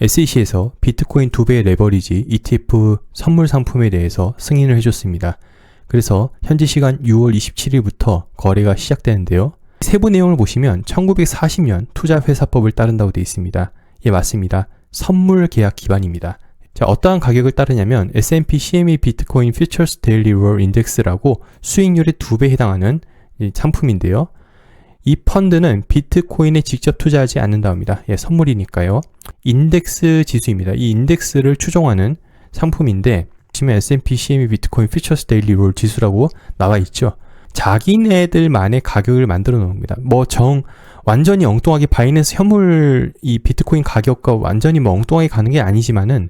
SEC에서 비트코인 2배의 레버리지 ETF 선물 상품에 대해서 승인을 해줬습니다. 그래서 현지 시간 6월 27일부터 거래가 시작되는데요. 세부 내용을 보시면 1940년 투자회사법을 따른다고 되어 있습니다. 예, 맞습니다. 선물 계약 기반입니다. 자, 어떠한 가격을 따르냐면 S&P CME 비트코인 퓨처스 데일리 롤 인덱스라고 수익률의 2배 해당하는 상품인데요. 이 펀드는 비트코인에 직접 투자하지 않는다 합니다. 예, 선물이니까요. 인덱스 지수입니다. 이 인덱스를 추종하는 상품인데 보시면 S&P CME 비트코인 퓨처스 데일리 롤 지수라고 나와 있죠. 자기네들만의 가격을 만들어 놓은 겁니다. 뭐 정 완전히 엉뚱하게 바이낸스 현물 이 비트코인 가격과 완전히 뭐 엉뚱하게 가는 게 아니지만은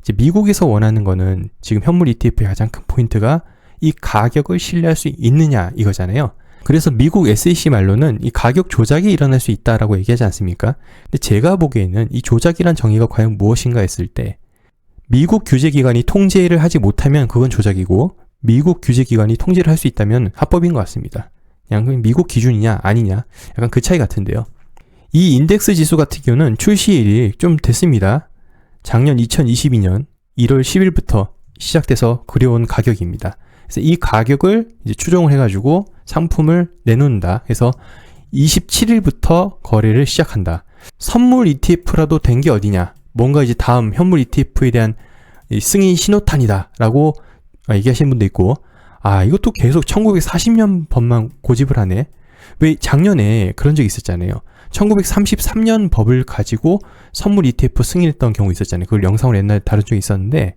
이제 미국에서 원하는 거는 지금 현물 ETF의 가장 큰 포인트가 이 가격을 신뢰할 수 있느냐 이거잖아요. 그래서 미국 SEC 말로는 이 가격 조작이 일어날 수 있다라고 얘기하지 않습니까? 근데 제가 보기에는 이 조작이란 정의가 과연 무엇인가 했을 때 미국 규제기관이 통제를 하지 못하면 그건 조작이고 미국 규제기관이 통제를 할 수 있다면 합법인 것 같습니다. 그냥 미국 기준이냐 아니냐 약간 그 차이 같은데요. 이 인덱스 지수 같은 경우는 출시일이 좀 됐습니다. 작년 2022년 1월 10일부터 시작돼서 그려온 가격입니다. 그래서 이 가격을 이제 추종을 해가지고 상품을 내놓는다. 그래서 27일부터 거래를 시작한다. 선물 ETF라도 된 게 어디냐? 뭔가 이제 다음 현물 ETF에 대한 승인 신호탄이다라고 얘기하시는 분도 있고, 아 이것도 계속 1940년 법만 고집을 하네. 왜 작년에 그런 적이 있었잖아요. 1933년 법을 가지고 선물 ETF 승인했던 경우 있었잖아요. 그걸 영상으로 옛날에 다룬 적이 있었는데,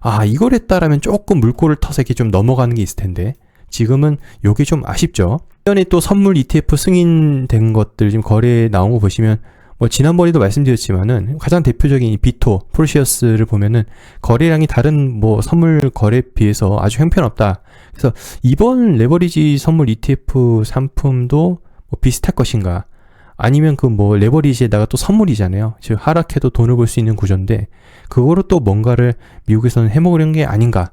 아, 이걸 했다라면 조금 물꼬를 터서 이렇게 좀 넘어가는 게 있을 텐데, 지금은 요게 좀 아쉽죠. 전에 또 선물 ETF 승인된 것들 지금 거래에 나온 거 보시면, 뭐 지난번에도 말씀드렸지만은 가장 대표적인 이 비토, 프로시어스를 보면은 거래량이 다른 뭐 선물 거래에 비해서 아주 형편없다. 그래서 이번 레버리지 선물 ETF 상품도 뭐 비슷할 것인가? 아니면 그 뭐 레버리지에다가 또 선물이잖아요. 즉 하락해도 돈을 벌 수 있는 구조인데 그거로 또 뭔가를 미국에서는 해먹으려는 게 아닌가.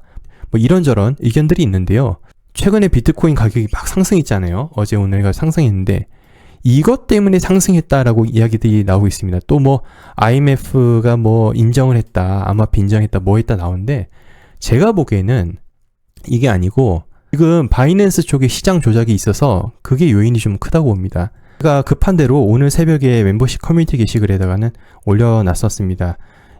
뭐 이런저런 의견들이 있는데요. 최근에 비트코인 가격이 막 상승했잖아요. 어제 오늘가 상승했는데 이것 때문에 상승했다라고 이야기들이 나오고 있습니다. 또 뭐 IMF가 뭐 인정을 했다, 아마 빈정했다, 뭐 했다 나오는데 제가 보기에는 이게 아니고 지금 바이낸스 쪽에 시장 조작이 있어서 그게 요인이 좀 크다고 봅니다. 제가 급한 대로 오늘 새벽에 멤버십 커뮤니티 게시글에다가는 올려놨었습니다.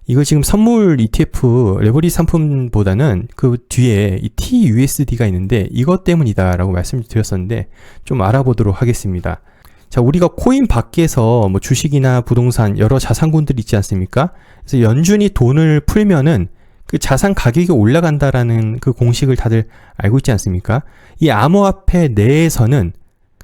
이거 지금 선물 ETF 레버리 상품보다는 그 뒤에 이 TUSD가 있는데 이것 때문이다 라고 말씀드렸었는데 좀 알아보도록 하겠습니다. 자, 우리가 코인 밖에서 뭐 주식이나 부동산 여러 자산군들 있지 않습니까? 그래서 연준이 돈을 풀면은 그 자산 가격이 올라간다라는 그 공식을 다들 알고 있지 않습니까? 이 암호화폐 내에서는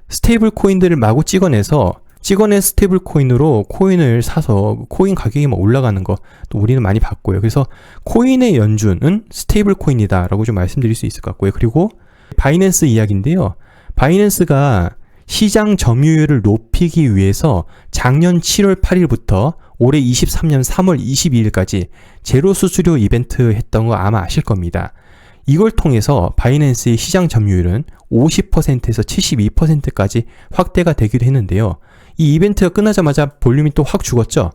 스테이블 코인들을 마구 찍어내서 찍어낸 스테이블 코인으로 코인을 사서 코인 가격이 막 올라가는 거 또 우리는 많이 봤고요. 그래서 코인의 연준은 스테이블 코인이다라고 좀 말씀드릴 수 있을 것 같고요. 그리고 바이낸스 이야기인데요. 바이낸스가 시장 점유율을 높이기 위해서 작년 7월 8일부터 올해 23년 3월 22일까지 제로 수수료 이벤트 했던 거 아마 아실 겁니다. 이걸 통해서 바이낸스의 시장 점유율은 50%에서 72%까지 확대가 되기도 했는데요. 이 이벤트가 끝나자마자 볼륨이 또 확 죽었죠.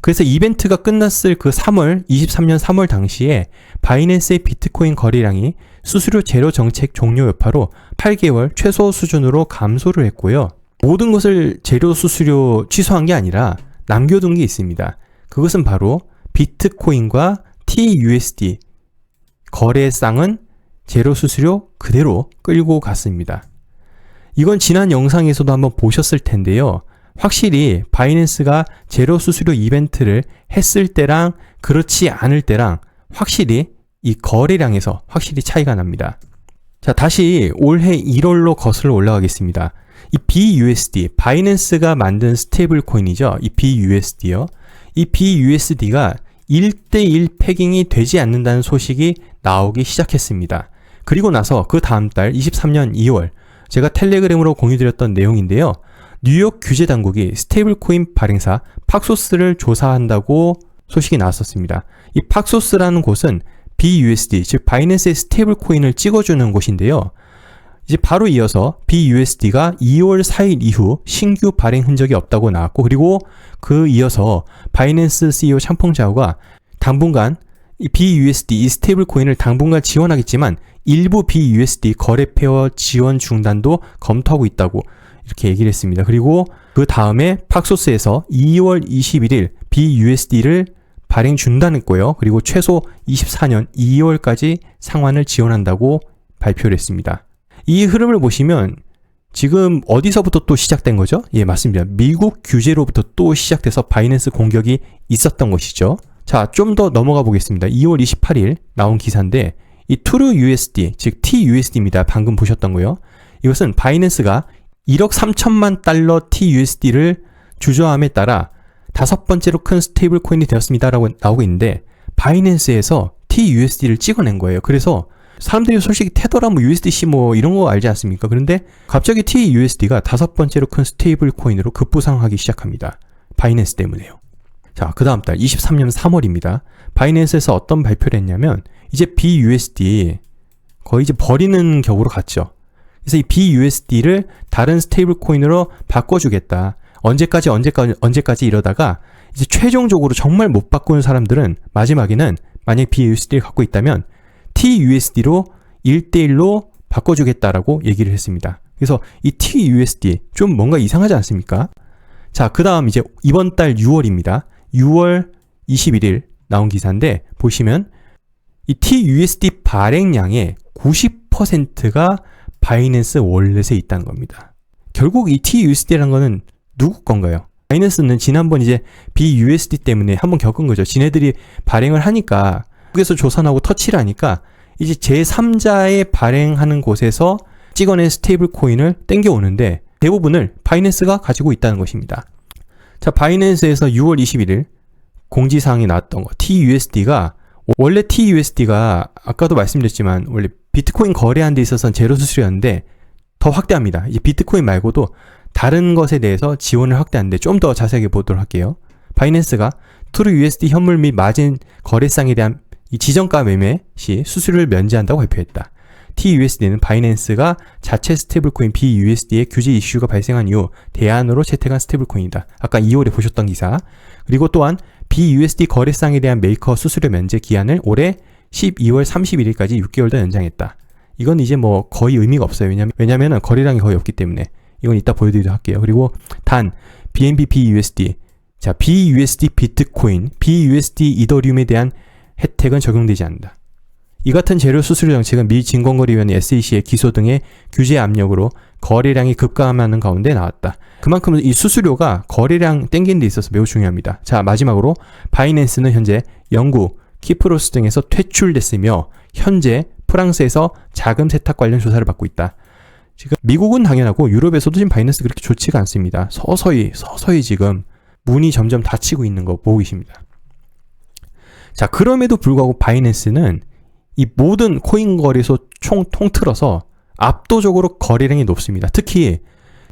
그래서 이벤트가 끝났을 그 3월, 23년 3월 당시에 바이낸스의 비트코인 거래량이 수수료 제로 정책 종료 여파로 8개월 최소 수준으로 감소를 했고요. 모든 것을 제로 수수료 취소한 게 아니라 남겨둔 게 있습니다. 그것은 바로 비트코인과 TUSD 거래쌍은 제로 수수료 그대로 끌고 갔습니다. 이건 지난 영상에서도 한번 보셨을 텐데요. 확실히 바이낸스가 제로 수수료 이벤트를 했을 때랑 그렇지 않을 때랑 확실히 이 거래량에서 확실히 차이가 납니다. 자, 다시 올해 1월로 거슬러 올라가겠습니다. 이 BUSD, 바이낸스가 만든 스테이블 코인이죠. 이 BUSD요. 이 BUSD가 1대1 패깅이 되지 않는다는 소식이 나오기 시작했습니다. 그리고 나서 그 다음 달 23년 2월 제가 텔레그램으로 공유드렸던 내용인데요. 뉴욕 규제 당국이 스테이블 코인 발행사 팍소스를 조사한다고 소식이 나왔었습니다. 이 팍소스라는 곳은 BUSD, 즉 바이낸스의 스테이블 코인을 찍어주는 곳인데요. 이제 바로 이어서 BUSD가 2월 4일 이후 신규 발행 흔적이 없다고 나왔고 그리고 그 이어서 바이낸스 CEO 샹펑자오가 당분간 이 BUSD 이 스테이블 코인을 당분간 지원하겠지만 일부 BUSD 거래 페어 지원 중단도 검토하고 있다고 이렇게 얘기를 했습니다. 그리고 그 다음에 팍소스에서 2월 21일 BUSD를 발행 중단했고요. 그리고 최소 24년 2월까지 상환을 지원한다고 발표를 했습니다. 이 흐름을 보시면 지금 어디서부터 또 시작된 거죠? 예, 맞습니다. 미국 규제로부터 또 시작돼서 바이낸스 공격이 있었던 것이죠. 자, 좀 더 넘어가 보겠습니다. 2월 28일 나온 기사인데 이 트루 USD, 즉 TUSD입니다. 방금 보셨던 거요. 이것은 바이낸스가 1억 3천만 달러 TUSD를 주저함에 따라 다섯 번째로 큰 스테이블 코인이 되었습니다라고 나오고 있는데 바이낸스에서 TUSD를 찍어낸 거예요. 그래서 사람들이 솔직히 테더라 뭐 USDC 뭐 이런 거 알지 않습니까? 그런데 갑자기 TUSD가 다섯 번째로 큰 스테이블 코인으로 급부상하기 시작합니다. 바이낸스 때문에요. 자, 그 다음 달 23년 3월입니다. 바이낸스에서 어떤 발표를 했냐면 이제 BUSD 거의 이제 버리는 격으로 갔죠. 그래서 이 BUSD를 다른 스테이블 코인으로 바꿔주겠다. 언제까지 언제까지 언제까지 이러다가 이제 최종적으로 정말 못 바꾸는 사람들은 마지막에는 만약 BUSD를 갖고 있다면 TUSD로 1대1로 바꿔주겠다라고 얘기를 했습니다. 그래서 이 TUSD 좀 뭔가 이상하지 않습니까? 자, 그 다음 이제 이번 달 6월입니다. 6월 21일 나온 기사인데 보시면 이 TUSD 발행량의 90%가 바이낸스 월렛에 있다는 겁니다. 결국 이 TUSD라는 거는 누구 건가요? 바이낸스는 지난번 이제 BUSD 때문에 한번 겪은 거죠. 지네들이 발행을 하니까 미국에서 조선하고 터치를 하니까 이제 제3자의 발행하는 곳에서 찍어낸 스테이블 코인을 땡겨오는데 대부분을 바이낸스가 가지고 있다는 것입니다. 자, 바이낸스에서 6월 21일 공지사항이 나왔던 거. TUSD가 원래 TUSD가 아까도 말씀드렸지만 원래 비트코인 거래하는 데 있어서는 제로 수수료였는데 더 확대합니다. 이제 비트코인 말고도 다른 것에 대해서 지원을 확대하는데 좀 더 자세하게 보도록 할게요. 바이낸스가 트루 USD 현물 및 마진 거래상에 대한 이 지정가 매매 시 수수료를 면제한다고 발표했다. TUSD는 바이낸스가 자체 스테이블코인 BUSD의 규제 이슈가 발생한 이후 대안으로 채택한 스테이블코인이다. 아까 2월에 보셨던 기사. 그리고 또한 BUSD 거래상에 대한 메이커 수수료 면제 기한을 올해 12월 31일까지 6개월 더 연장했다. 이건 이제 뭐 거의 의미가 없어요. 왜냐면, 왜냐면은 거래량이 거의 없기 때문에. 이건 이따 보여드리도록 할게요. 그리고 단, BNB BUSD. 자, BUSD 비트코인, BUSD 이더리움에 대한 혜택은 적용되지 않는다. 이 같은 재료 수수료 정책은 미 증권거래위원회 SEC의 기소 등의 규제 압력으로 거래량이 급감하는 가운데 나왔다. 그만큼 이 수수료가 거래량 땡기는 데 있어서 매우 중요합니다. 자, 마지막으로 바이낸스는 현재 영국, 키프로스 등에서 퇴출됐으며 현재 프랑스에서 자금 세탁 관련 조사를 받고 있다. 지금 미국은 당연하고 유럽에서도 지금 바이낸스 그렇게 좋지가 않습니다. 서서히 서서히 지금 문이 점점 닫히고 있는 거 보고 계십니다. 자, 그럼에도 불구하고 바이낸스는 이 모든 코인 거래소 총 통틀어서 압도적으로 거래량이 높습니다. 특히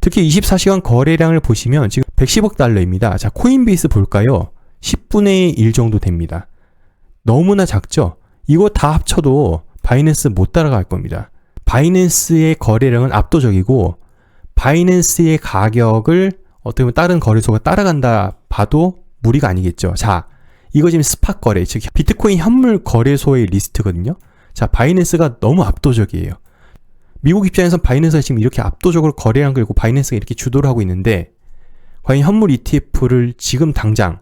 특히 24시간 거래량을 보시면 지금 110억 달러입니다. 자, 코인베이스 볼까요? 10분의 1 정도 됩니다. 너무나 작죠? 이거 다 합쳐도 바이낸스 못 따라갈 겁니다. 바이낸스의 거래량은 압도적이고 바이낸스의 가격을 어떻게 보면 다른 거래소가 따라간다 봐도 무리가 아니겠죠. 자, 이거 지금 스팟 거래, 즉 비트코인 현물 거래소의 리스트거든요. 자, 바이낸스가 너무 압도적이에요. 미국 입장에선 바이낸스가 지금 이렇게 압도적으로 거래량 끌고 바이낸스가 이렇게 주도를 하고 있는데 과연 현물 ETF를 지금 당장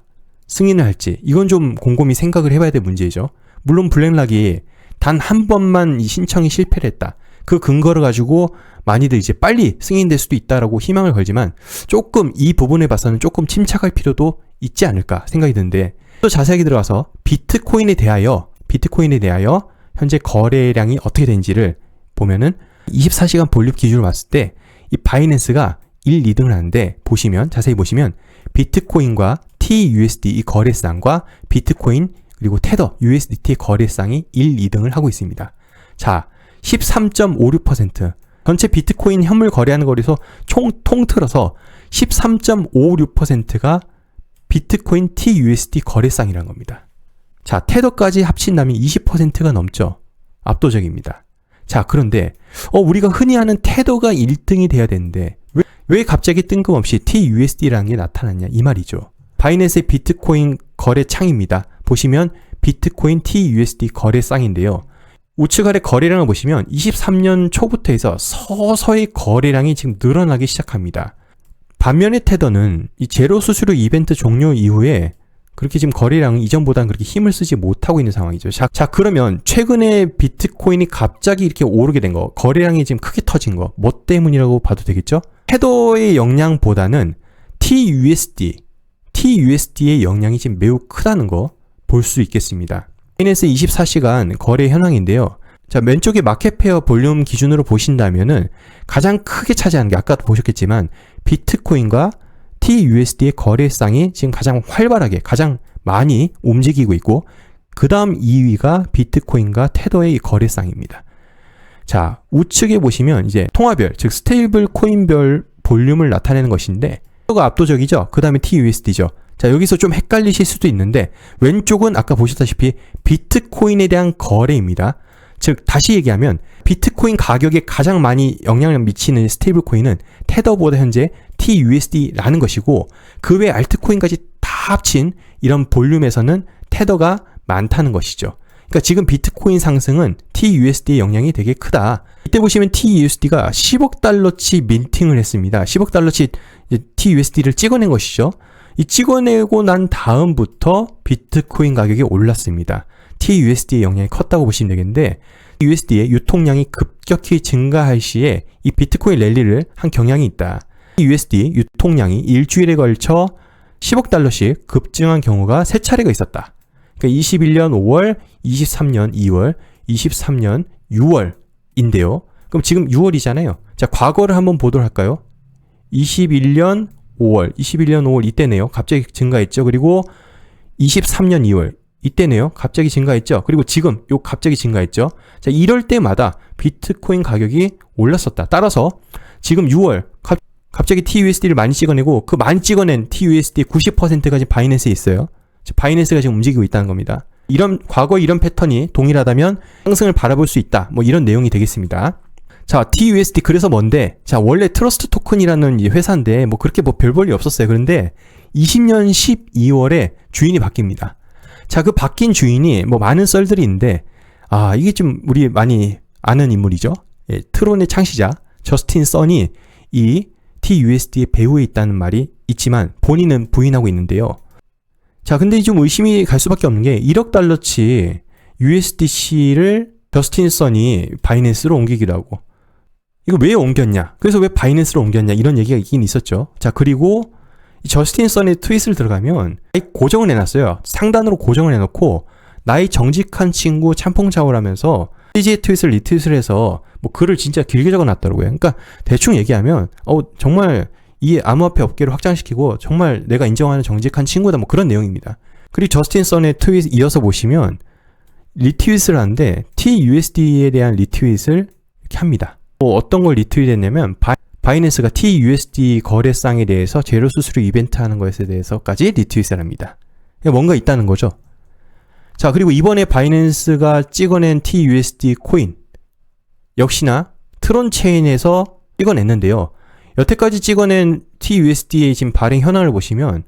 승인을 할지 이건 좀 곰곰이 생각을 해봐야 될 문제죠. 물론 블랙락이 단 한 번만 이 신청이 실패를 했다. 그 근거를 가지고 많이들 이제 빨리 승인될 수도 있다라고 희망을 걸지만 조금 이 부분에 봐서는 조금 침착할 필요도 있지 않을까 생각이 드는데 또 자세하게 들어가서 비트코인에 대하여 비트코인에 대하여 현재 거래량이 어떻게 되는지를 보면은 24시간 볼륨 기준으로 봤을 때 이 바이낸스가 1, 2등을 하는데 보시면 자세히 보시면 비트코인과 TUSD 이 거래상과 비트코인 그리고 테더 USDT 거래상이 1, 2등을 하고 있습니다. 자, 13.56% 전체 비트코인 현물 거래하는 거리에서 총 통틀어서 13.56%가 비트코인 TUSD 거래상이라는 겁니다. 자, 테더까지 합친다면 20%가 넘죠. 압도적입니다. 자, 그런데 어 우리가 흔히 아는 테더가 1등이 돼야 되는데 왜, 왜 갑자기 뜬금없이 TUSD라는 게 나타났냐 이 말이죠. 바이낸스의 비트코인 거래 창입니다. 보시면 비트코인 TUSD 거래쌍인데요. 우측 아래 거래량을 보시면 23년 초부터 해서 서서히 거래량이 지금 늘어나기 시작합니다. 반면에 테더는 이 제로 수수료 이벤트 종료 이후에 그렇게 지금 거래량은 이전보다는 그렇게 힘을 쓰지 못하고 있는 상황이죠. 자, 자, 그러면 최근에 비트코인이 갑자기 이렇게 오르게 된 거, 거래량이 지금 크게 터진 거, 뭐 때문이라고 봐도 되겠죠? 테더의 영향보다는 TUSD, TUSD의 영향이 지금 매우 크다는 거 볼 수 있겠습니다. 바이낸스 24시간 거래 현황인데요. 자, 왼쪽에 마켓페어 볼륨 기준으로 보신다면은 가장 크게 차지하는 게 아까도 보셨겠지만 비트코인과 TUSD의 거래쌍이 지금 가장 활발하게 가장 많이 움직이고 있고 그 다음 2위가 비트코인과 테더의 거래쌍입니다. 자, 우측에 보시면 이제 통화별, 즉 스테이블 코인별 볼륨을 나타내는 것인데 테더가 압도적이죠. 그 다음에 TUSD죠. 자, 여기서 좀 헷갈리실 수도 있는데 왼쪽은 아까 보셨다시피 비트코인에 대한 거래입니다. 즉 다시 얘기하면 비트코인 가격에 가장 많이 영향을 미치는 스테이블 코인은 테더보다 현재 TUSD라는 것이고 그 외 알트코인까지 다 합친 이런 볼륨에서는 테더가 많다는 것이죠. 그러니까 지금 비트코인 상승은 TUSD의 영향이 되게 크다. 이때 보시면 TUSD가 10억 달러치 민팅을 했습니다. 10억 달러치 TUSD를 찍어낸 것이죠. 이 찍어내고 난 다음부터 비트코인 가격이 올랐습니다. TUSD의 영향이 컸다고 보시면 되겠는데 USD의 유통량이 급격히 증가할 시에 이 비트코인 랠리를 한 경향이 있다. USD 유통량이 일주일에 걸쳐 10억 달러씩 급증한 경우가 세 차례가 있었다. 그러니까 21년 5월, 23년 2월, 23년 6월인데요. 그럼 지금 6월이잖아요. 자, 과거를 한번 보도록 할까요? 21년 5월, 21년 5월 이때네요. 갑자기 증가했죠. 그리고 23년 2월 이때네요. 갑자기 증가했죠. 그리고 지금 요 갑자기 증가했죠. 자, 이럴 때마다 비트코인 가격이 올랐었다. 따라서 지금 6월 갑, 갑자기 TUSD를 많이 찍어내고 그 많이 찍어낸 TUSD 90%가 지금 바이낸스에 있어요. 바이낸스가 지금 움직이고 있다는 겁니다. 이런 과거 이런 패턴이 동일하다면 상승을 바라볼 수 있다. 뭐 이런 내용이 되겠습니다. 자, TUSD 그래서 뭔데? 자, 원래 트러스트 토큰이라는 이 회사인데 뭐 그렇게 뭐 별 볼일 없었어요. 그런데 20년 12월에 주인이 바뀝니다. 자, 그 바뀐 주인이 뭐 많은 썰들이 있는데 아, 이게 좀 우리 많이 아는 인물이죠. 예, 트론의 창시자 저스틴 선이 이 TUSD의 배후에 있다는 말이 있지만 본인은 부인하고 있는데요. 자, 근데 좀 의심이 갈 수밖에 없는 게 1억 달러치 USDC를 저스틴 선이 바이낸스로 옮기기도 하고 이거 왜 옮겼냐? 그래서 왜 바이낸스로 옮겼냐? 이런 얘기가 있긴 있었죠. 자, 그리고 저스틴 선의 트윗을 들어가면 고정을 해놨어요. 상단으로 고정을 해놓고 나의 정직한 친구 참퐁차오라면서 CG의 트윗을 리트윗을 해서 뭐 글을 진짜 길게 적어놨더라고요. 그러니까 대충 얘기하면 어 정말 이 암호화폐 업계를 확장시키고 정말 내가 인정하는 정직한 친구다 뭐 그런 내용입니다. 그리고 저스틴 선의 트윗 이어서 보시면 리트윗을 하는데 TUSD에 대한 리트윗을 이렇게 합니다. 뭐 어떤 걸 리트윗했냐면 바이낸스가 TUSD 거래상에 대해서 제로 수수료 이벤트 하는 것에 대해서까지 리트윗을 합니다. 뭔가 있다는 거죠. 자, 그리고 이번에 바이낸스가 찍어낸 TUSD 코인 역시나 트론 체인에서 찍어냈는데요. 여태까지 찍어낸 TUSD의 지금 발행 현황을 보시면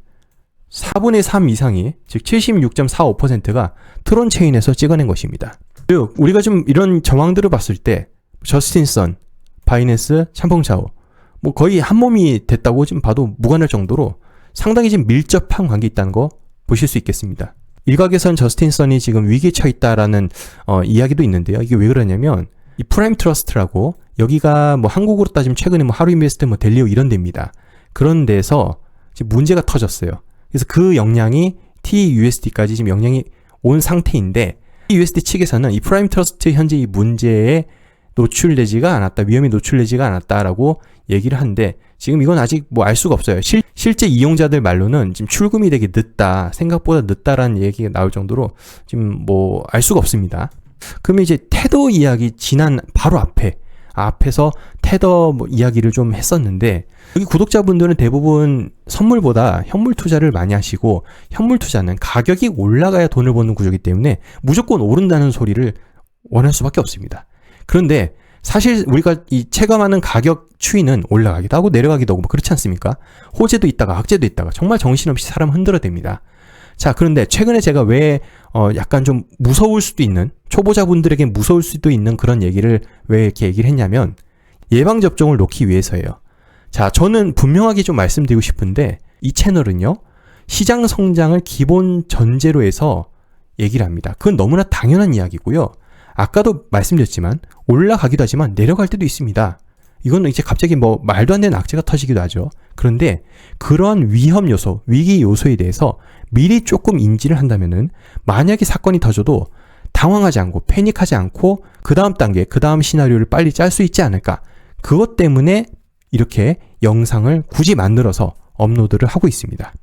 4분의 3 이상이 즉 76.45%가 트론 체인에서 찍어낸 것입니다. 즉 우리가 좀 이런 정황들을 봤을 때 저스틴 선, 바이낸스, 샴퐁차오 뭐 거의 한 몸이 됐다고 지금 봐도 무관할 정도로 상당히 지금 밀접한 관계 있다는 거 보실 수 있겠습니다. 일각에선 저스틴 선이 지금 위기에 처해 있다라는 어, 이야기도 있는데요. 이게 왜 그러냐면 이 프라임 트러스트라고 여기가 뭐 한국으로 따지면 최근에 뭐 하루 인베스트 뭐 델리오 이런 데입니다. 그런 데서 지금 문제가 터졌어요. 그래서 그 영향이 TUSD까지 지금 영향이 온 상태인데 TUSD 측에서는 이 프라임 트러스트 현재 이 문제에 노출되지가 않았다. 위험이 노출되지가 않았다라고 얘기를 하는데 지금 이건 아직 뭐 알 수가 없어요. 실, 실제 이용자들 말로는 지금 출금이 되게 늦다. 생각보다 늦다라는 얘기가 나올 정도로 지금 뭐 알 수가 없습니다. 그러면 이제 테더 이야기 지난 바로 앞에 앞에서 테더 뭐 이야기를 좀 했었는데 여기 구독자분들은 대부분 선물보다 현물 투자를 많이 하시고 현물 투자는 가격이 올라가야 돈을 버는 구조이기 때문에 무조건 오른다는 소리를 원할 수밖에 없습니다. 그런데 사실 우리가 이 체감하는 가격 추이는 올라가기도 하고 내려가기도 하고 뭐 그렇지 않습니까? 호재도 있다가 악재도 있다가 정말 정신없이 사람 흔들어댑니다. 자, 그런데 최근에 제가 왜, 어, 약간 좀 무서울 수도 있는, 초보자분들에게 무서울 수도 있는 그런 얘기를 왜 이렇게 얘기를 했냐면, 예방접종을 놓기 위해서예요. 자, 저는 분명하게 좀 말씀드리고 싶은데, 이 채널은요, 시장 성장을 기본 전제로 해서 얘기를 합니다. 그건 너무나 당연한 이야기고요. 아까도 말씀드렸지만 올라가기도 하지만 내려갈 때도 있습니다. 이거는 이제 갑자기 뭐 말도 안 되는 악재가 터지기도 하죠. 그런데 그러한 위험 요소, 위기 요소에 대해서 미리 조금 인지를 한다면은 만약에 사건이 터져도 당황하지 않고 패닉하지 않고 그 다음 단계, 그 다음 시나리오를 빨리 짤 수 있지 않을까. 그것 때문에 이렇게 영상을 굳이 만들어서 업로드를 하고 있습니다.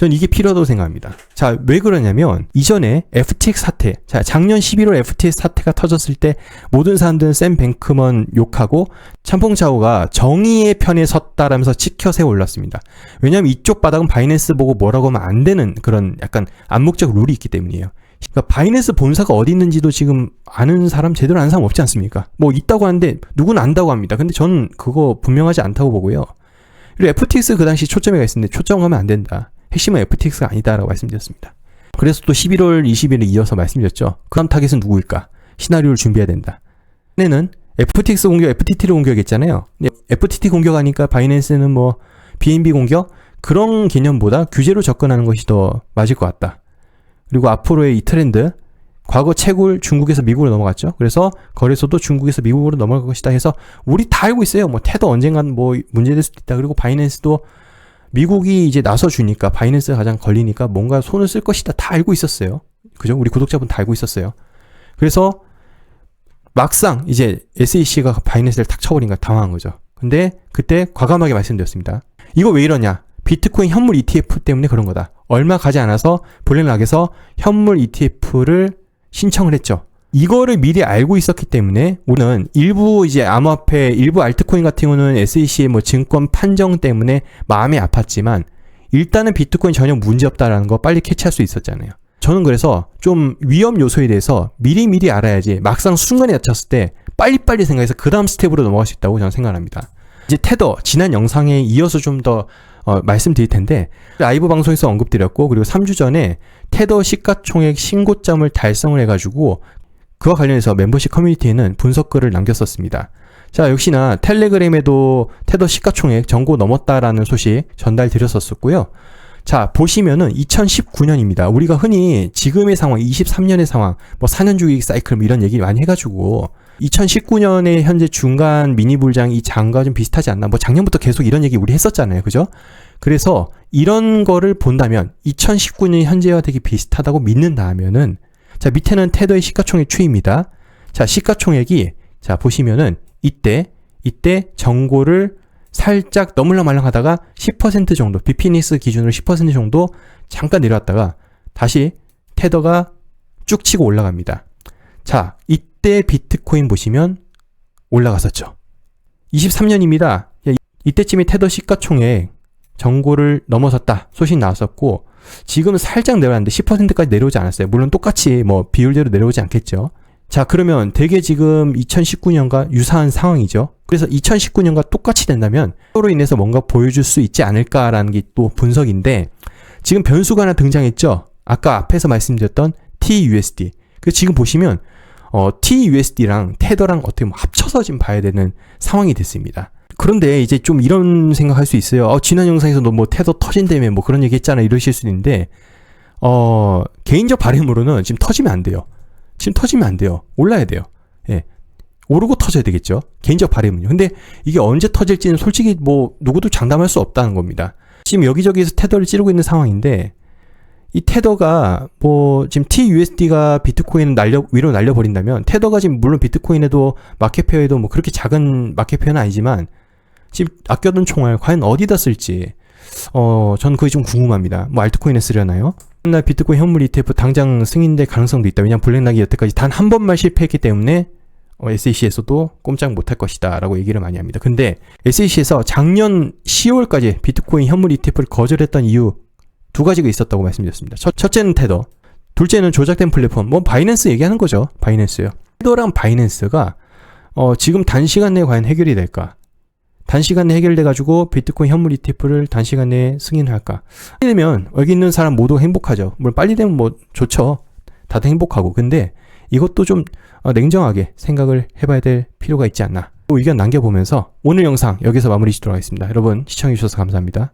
전 이게 필요하다고 생각합니다. 자, 왜 그러냐면 이전에 FTX 사태, 자, 작년 11월 FTX 사태가 터졌을 때 모든 사람들은 샘 뱅크먼 욕하고 참풍차오가 정의의 편에 섰다라면서 치켜세 올랐습니다. 왜냐하면 이쪽 바닥은 바이낸스 보고 뭐라고 하면 안 되는 그런 약간 암묵적 룰이 있기 때문이에요. 그러니까 바이낸스 본사가 어디 있는지도 지금 아는 사람 제대로 아는 사람 없지 않습니까? 뭐 있다고 하는데 누구는 안다고 합니다. 근데 저는 그거 분명하지 않다고 보고요. 그리고 FTX 그 당시 초점에가 있었는데 초점하면 안 된다. 핵심은 FTX가 아니다라고 말씀드렸습니다. 그래서 또 11월 20일에 이어서 말씀드렸죠. 그 다음 타겟은 누구일까? 시나리오를 준비해야 된다. 내는 FTX 공격, FTT를 공격했잖아요. FTT 공격하니까 바이낸스는 뭐 BNB 공격 그런 개념보다 규제로 접근하는 것이 더 맞을 것 같다. 그리고 앞으로의 이 트렌드 과거 채굴 중국에서 미국으로 넘어갔죠. 그래서 거래소도 중국에서 미국으로 넘어갈 것이다 해서 우리 다 알고 있어요. 뭐 테더 언젠간 뭐 문제될 수도 있다. 그리고 바이낸스도 미국이 이제 나서 주니까 바이낸스가 가장 걸리니까 뭔가 손을 쓸 것이다 다 알고 있었어요. 그죠? 우리 구독자분 다 알고 있었어요. 그래서 막상 이제 SEC가 바이낸스를 탁 쳐버리니까 당황한 거죠. 근데 그때 과감하게 말씀드렸습니다. 이거 왜 이러냐? 비트코인 현물 ETF 때문에 그런 거다. 얼마 가지 않아서 블랙락에서 현물 ETF를 신청을 했죠. 이거를 미리 알고 있었기 때문에 우리는 일부 이제 암호화폐 일부 알트코인 같은 경우는 SEC의 뭐 증권 판정 때문에 마음이 아팠지만 일단은 비트코인 전혀 문제 없다라는 거 빨리 캐치할 수 있었잖아요. 저는 그래서 좀 위험 요소에 대해서 미리 미리 알아야지 막상 순간에 다쳤을 때 빨리빨리 생각해서 그 다음 스텝으로 넘어갈 수 있다고 저는 생각합니다. 이제 테더 지난 영상에 이어서 좀더 어, 말씀드릴 텐데 라이브 방송에서 언급드렸고 그리고 3주 전에 테더 시가총액 신고점을 달성을 해가지고 그와 관련해서 멤버십 커뮤니티에는 분석글을 남겼었습니다. 자, 역시나 텔레그램에도 테더 시가총액 정고 넘었다라는 소식 전달드렸었고요. 자, 보시면은 2019년입니다. 우리가 흔히 지금의 상황, 23년의 상황, 뭐 4년 주기 사이클 뭐 이런 얘기 많이 해가지고 2019년에 현재 중간 미니 불장 이 장과 좀 비슷하지 않나? 뭐 작년부터 계속 이런 얘기 우리 했었잖아요. 그죠? 그래서 이런 거를 본다면 2019년 현재와 되게 비슷하다고 믿는다면은 자, 밑에는 테더의 시가총액 추이입니다. 자, 시가총액이 자, 보시면은 이때 이때 정고를 살짝 넘을랑말랑 하다가 10% 정도, 비피니스 기준으로 10% 정도 잠깐 내려왔다가 다시 테더가 쭉 치고 올라갑니다. 자, 이때 비트코인 보시면 올라갔었죠. 23년입니다. 이때쯤에 테더 시가총액 정고를 넘어섰다 소식 나왔었고 지금 살짝 내려왔는데 10%까지 내려오지 않았어요. 물론 똑같이 뭐 비율대로 내려오지 않겠죠. 자, 그러면 되게 지금 2019년과 유사한 상황이죠. 그래서 2019년과 똑같이 된다면 서로 인해서 뭔가 보여줄 수 있지 않을까라는 게 또 분석인데 지금 변수가 하나 등장했죠. 아까 앞에서 말씀드렸던 TUSD. 그 지금 보시면 어, TUSD랑 테더랑 어떻게 뭐 합쳐서 지금 봐야 되는 상황이 됐습니다. 그런데 이제 좀 이런 생각할 수 있어요. 어, 지난 영상에서 너 뭐 테더 터진다며 뭐 그런 얘기 했잖아 이러실 수 있는데 어, 개인적 바람으로는 지금 터지면 안 돼요. 지금 터지면 안 돼요. 올라야 돼요. 예. 오르고 터져야 되겠죠. 개인적 바람은요. 근데 이게 언제 터질지는 솔직히 뭐 누구도 장담할 수 없다는 겁니다. 지금 여기저기에서 테더를 찌르고 있는 상황인데 이 테더가 뭐 지금 TUSD가 비트코인을 날려 위로 날려 버린다면 테더가 지금 물론 비트코인에도 마켓페어에도 뭐 그렇게 작은 마켓페어는 아니지만 지금 아껴둔 총알 과연 어디다 쓸지 어, 전 그게 좀 궁금합니다. 뭐 알트코인에 쓰려나요? 맨날 비트코인 현물 ETF 당장 승인될 가능성도 있다. 왜냐면 블랙락이 여태까지 단 한 번만 실패했기 때문에 어, SEC에서도 꼼짝 못할 것이다 라고 얘기를 많이 합니다. 근데 SEC에서 작년 10월까지 비트코인 현물 ETF를 거절했던 이유 두 가지가 있었다고 말씀드렸습니다. 첫, 첫째는 테더, 둘째는 조작된 플랫폼, 뭐 바이낸스 얘기하는 거죠. 바이낸스요. 테더랑 바이낸스가 어, 지금 단시간 내에 과연 해결이 될까? 단시간 내에 해결돼 가지고 비트코인 현물 ETF를 단시간 내에 승인할까? 빨리 되면 여기 있는 사람 모두 행복하죠. 물론 빨리 되면 뭐 좋죠. 다들 행복하고. 근데 이것도 좀 어, 냉정하게 생각을 해봐야 될 필요가 있지 않나. 또 의견 남겨보면서 오늘 영상 여기서 마무리 짓도록 하겠습니다. 여러분 시청해주셔서 감사합니다.